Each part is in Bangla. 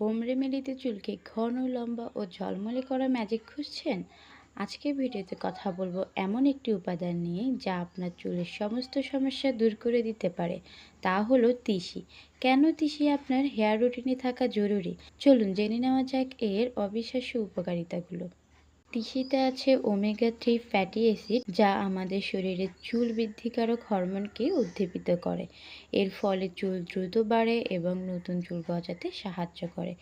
হোম রেমেডিতে চুলকে ঘন, লম্বা ও ঝলমলে করা ম্যাজিক খুঁজছেন? আজকে ভিডিওতে কথা বলব এমন একটি উপাদান নিয়ে যা আপনার চুলের সমস্ত সমস্যা দূর করে দিতে পারে। তা হলো তিসি। কেন তিসি আপনার হেয়ার রুটিনে থাকা জরুরি? চলুন জেনে নেওয়া যাক এর অবিশ্বাস্য উপকারিতাগুলো। তিসিতে আছে ওমেগা থ্রি ফ্যাটি অ্যাসিড, যা আমাদের শরীরে চুল বৃদ্ধিকারক হরমোনকে উদ্দীপিত করে। এর ফলে চুল দ্রুত বাড়ে এবং নতুন চুল গজাতে সাহায্য করে।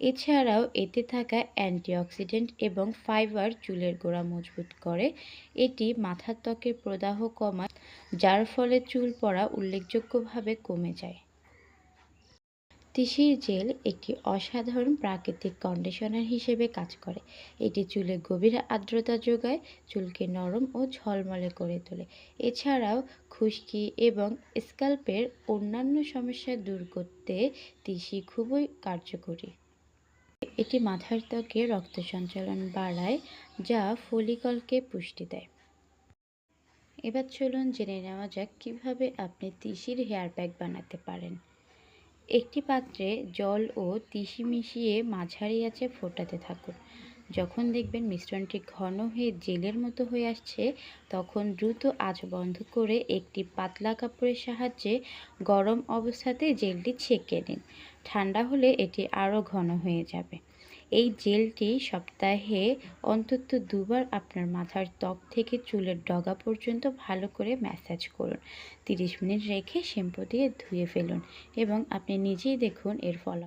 এছাড়াও এতে থাকা অ্যান্টিঅক্সিডেন্ট এবং ফাইবার চুলের গোড়া মজবুত করে। এটি মাথার ত্বকের প্রদাহ কমায়, যার ফলে চুল পড়া উল্লেখযোগ্যভাবে কমে যায়। তিসির জেল একটি অসাধারণ প্রাকৃতিক কন্ডিশনার হিসেবে কাজ করে। এটি চুলে গভীর আর্দ্রতা যোগায়, চুলকে নরম ও ঝলমলে করে তোলে। এছাড়াও খুশকি এবং স্ক্যাল্পের অন্যান্য সমস্যা দূর করতে তিসি খুবই কার্যকরী। এটি মাথার ত্বকে রক্ত সঞ্চালন বাড়ায়, যা ফলিকলকে পুষ্টি দেয়। এবার চলুন জেনে নেওয়া যাক কীভাবে আপনি তিসির হেয়ার প্যাক বানাতে পারেন। একটি পাত্রে জল ও তিসি মিশিয়ে মাঝারি আঁচে ফোটাতে থাকুন। যখন দেখবেন মিশ্রণটি ঘন হয়ে জেলের মতো হয়ে আসছে, তখন দ্রুত আঁচ বন্ধ করে একটি পাতলা কাপড়ের সাহায্যে গরম অবস্থাতে জেলটি ছেঁকে নিন। ঠান্ডা হলে এটি আরও ঘন হয়ে যাবে। এই জেলটি সপ্তাহে অন্তত দুবার আপনার মাথার ত্বক থেকে চুলের ডগা পর্যন্ত ভালো করে ম্যাসাজ করুন। তিরিশ মিনিট রেখে শ্যাম্পু দিয়ে ধুয়ে ফেলুন এবং আপনি নিজেই দেখুন এর ফলাফল।